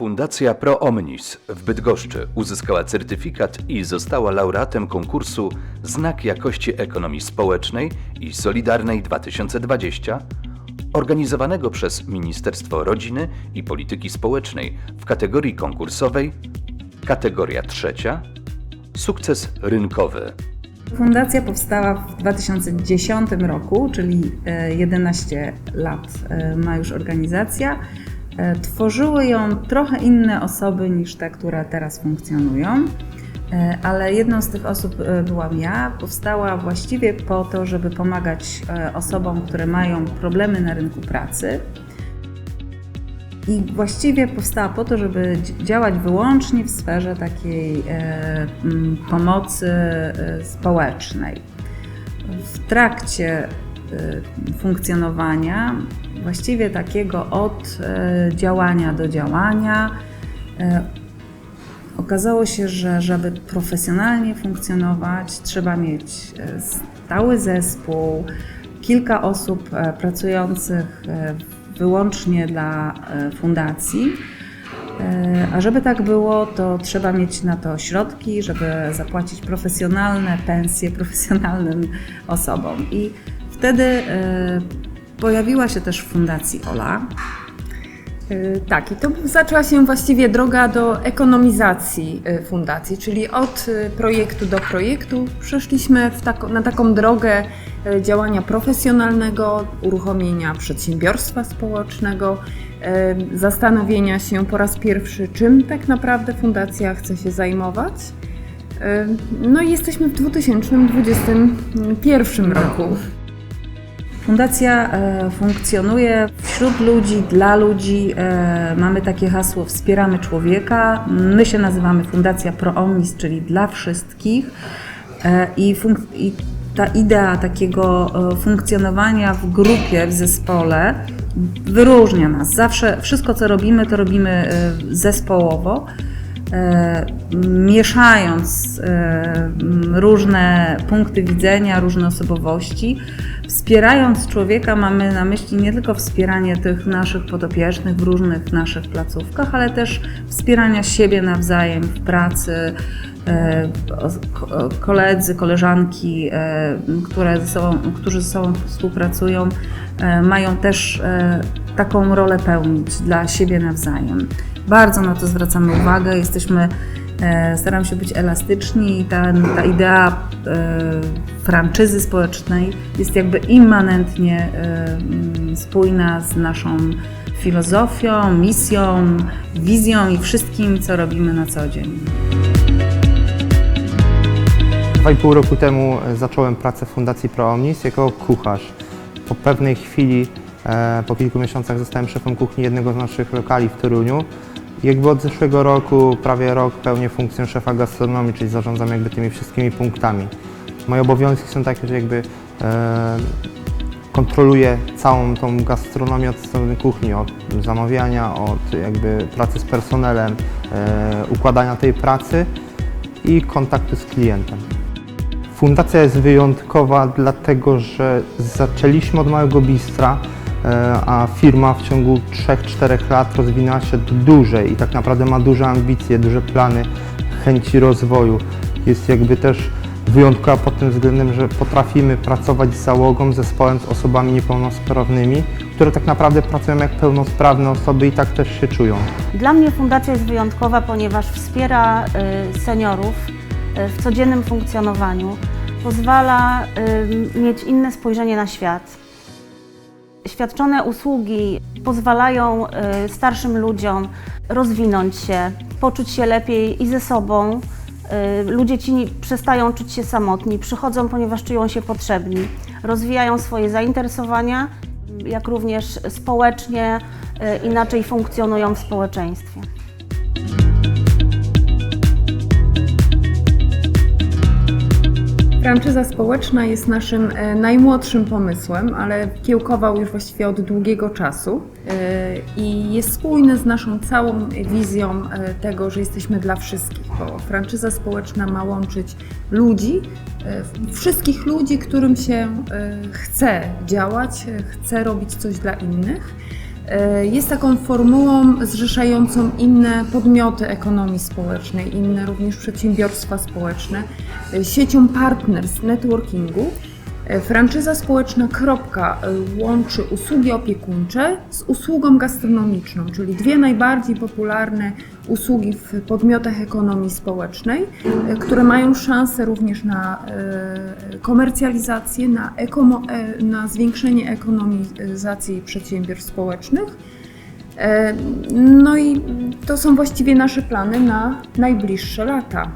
Fundacja Pro Omnis w Bydgoszczy uzyskała certyfikat i została laureatem konkursu Znak Jakości Ekonomii Społecznej i Solidarnej 2020, organizowanego przez Ministerstwo Rodziny i Polityki Społecznej w kategorii konkursowej Kategoria trzecia Sukces rynkowy. Fundacja powstała w 2010 roku, czyli e, 11 lat e, ma już organizacja. E, Tworzyły ją trochę inne osoby niż te, które teraz funkcjonują, E, ale jedną z tych osób e, byłam ja. Powstała właściwie po to, żeby pomagać osobom, które mają problemy na rynku pracy. I właściwie powstała po to, żeby dzi- działać wyłącznie w sferze takiej pomocy społecznej. W trakcie funkcjonowania, właściwie takiego od e, działania do działania, e, okazało się, że żeby profesjonalnie funkcjonować, trzeba mieć stały zespół, kilka osób pracujących wyłącznie dla fundacji. A żeby tak było, to trzeba mieć na to środki, żeby zapłacić profesjonalne pensje profesjonalnym osobom. I wtedy e, pojawiła się też w Fundacji Ola. Y, Tak, i to zaczęła się właściwie droga do ekonomizacji y, fundacji, czyli od projektu do projektu przeszliśmy na taką drogę działania profesjonalnego, uruchomienia przedsiębiorstwa społecznego, zastanowienia się po raz pierwszy, czym tak naprawdę fundacja chce się zajmować. No i jesteśmy w 2021 roku. Fundacja e, funkcjonuje wśród ludzi, dla ludzi. E, mamy takie hasło Wspieramy człowieka. My się nazywamy Fundacja Pro Omnis, czyli dla wszystkich. E, i, I ta idea takiego funkcjonowania w grupie, w zespole wyróżnia nas. Zawsze wszystko, co robimy, to robimy zespołowo e, mieszając e, różne punkty widzenia, różne osobowości. Wspierając człowieka mamy na myśli nie tylko wspieranie tych naszych podopiecznych w różnych naszych placówkach, ale też wspierania siebie nawzajem w pracy, e, koledzy, koleżanki, e, które ze sobą, którzy ze sobą współpracują, e, mają też taką rolę pełnić dla siebie nawzajem. Bardzo na to zwracamy uwagę, jesteśmy, e, staramy się być elastyczni i ta, ta idea e, franczyzy społecznej jest jakby immanentnie e, mm, spójna z naszą filozofią, misją, wizją i wszystkim, co robimy na co dzień. Dwa i pół roku temu zacząłem pracę w Fundacji Pro Omnis jako kucharz. Po pewnej chwili, po kilku miesiącach zostałem szefem kuchni jednego z naszych lokali w Toruniu. Jakby od zeszłego roku, prawie rok, pełnię funkcję szefa gastronomii, czyli zarządzam jakby tymi wszystkimi punktami. Moje obowiązki są takie, że jakby e, kontroluję całą tą gastronomię od strony kuchni, od zamawiania, od jakby pracy z personelem, e, układania tej pracy i kontaktu z klientem. Fundacja jest wyjątkowa dlatego, że zaczęliśmy od małego bistra, a firma w ciągu 3-4 lat rozwinęła się do dużej i tak naprawdę ma duże ambicje, duże plany, chęci rozwoju. Jest jakby też wyjątkowa pod tym względem, że potrafimy pracować z załogą, zespołem, z osobami niepełnosprawnymi, które tak naprawdę pracują jak pełnosprawne osoby i tak też się czują. Dla mnie fundacja jest wyjątkowa, ponieważ wspiera y, seniorów y, w codziennym funkcjonowaniu, pozwala y, mieć inne spojrzenie na świat. Świadczone usługi pozwalają y, starszym ludziom rozwinąć się, poczuć się lepiej i ze sobą. Y, Ludzie ci przestają czuć się samotni, przychodzą, ponieważ czują się potrzebni, rozwijają swoje zainteresowania, jak również społecznie y, inaczej funkcjonują w społeczeństwie. Franczyza społeczna jest naszym e, najmłodszym pomysłem, ale kiełkował już właściwie od długiego czasu e, i jest spójny z naszą całą wizją e, tego, że jesteśmy dla wszystkich, bo franczyza społeczna ma łączyć ludzi, wszystkich ludzi, którym się chce działać, chce robić coś dla innych. E, jest taką formułą zrzeszającą inne podmioty ekonomii społecznej, inne również przedsiębiorstwa społeczne, e, siecią partners networkingu. E, Franczyza społeczna kropka e, łączy usługi opiekuńcze z usługą gastronomiczną, czyli dwie najbardziej popularne usługi w podmiotach ekonomii społecznej, e, które mają szansę również na komercjalizację, na, ekomo, na zwiększenie ekonomizacji przedsiębiorstw społecznych. No i to są właściwie nasze plany na najbliższe lata.